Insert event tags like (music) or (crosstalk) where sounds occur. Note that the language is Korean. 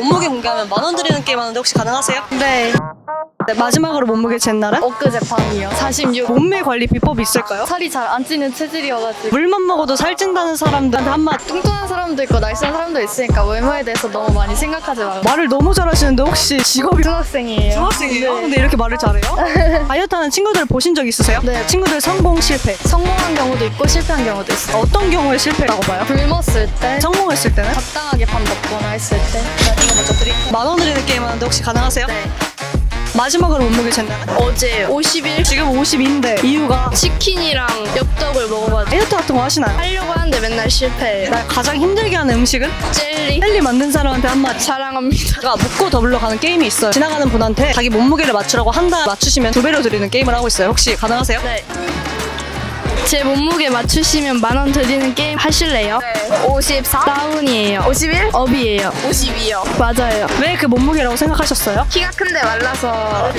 몸무게 공개하면 만 원 드리는 게임 하는데 혹시 가능하세요? 네. 네, 마지막으로 몸무게 잰 날은? 엊그제 밤이요. 46. 몸매 관리 비법이 있을까요? 살이 잘 안 찌는 체질이어가지고. 물만 먹어도 살찐다는 사람들한테 한마디 뚱뚱한 사람도 있고 날씬한 사람도 있으니까 외모에 대해서 너무 많이 생각하지 말고. 말을 너무 잘하시는데 혹시 직업이 중학생이에요. 중학생이에요? 근데 이렇게 말을 잘해요? (laughs) 다이어트 하는 친구들 보신 적 있으세요? 네. 친구들 성공 실패 성공한 경우도 있고 실패한 경우도 있어요. 어떤 경우에 실패라고 봐요? 굶었을 때, 성공했을 때는? 적당하게 밥 먹거나 했을 때. 나 이거 먼저 드릴게요. 만 원 드리는 게임 하는데 혹시 가능하세요? 네. 마지막으로 몸무게 쟀나요? 어제 50일 지금 52인데 이유가 치킨이랑 엽떡을 먹어가지고 다이어트 같은 거 하시나요? 하려고 하는데 맨날 실패해요. 나 가장 힘들게 하는 음식은? 젤리 젤리 만든 사람한테 한마디 사랑합니다. 제가 묻고 더블로 가는 게임이 있어요 지나가는 분한테 자기 몸무게를 맞추라고 한 달 맞추시면 두 배로 드리는 게임을 하고 있어요 혹시 가능하세요? 네. 제 몸무게 맞추시면 만 원 드리는 게임 하실래요? 네. 54? 다운이에요. 51? 업이에요. 52요. 맞아요. 왜 그 몸무게라고 생각하셨어요? 키가 큰데 말라서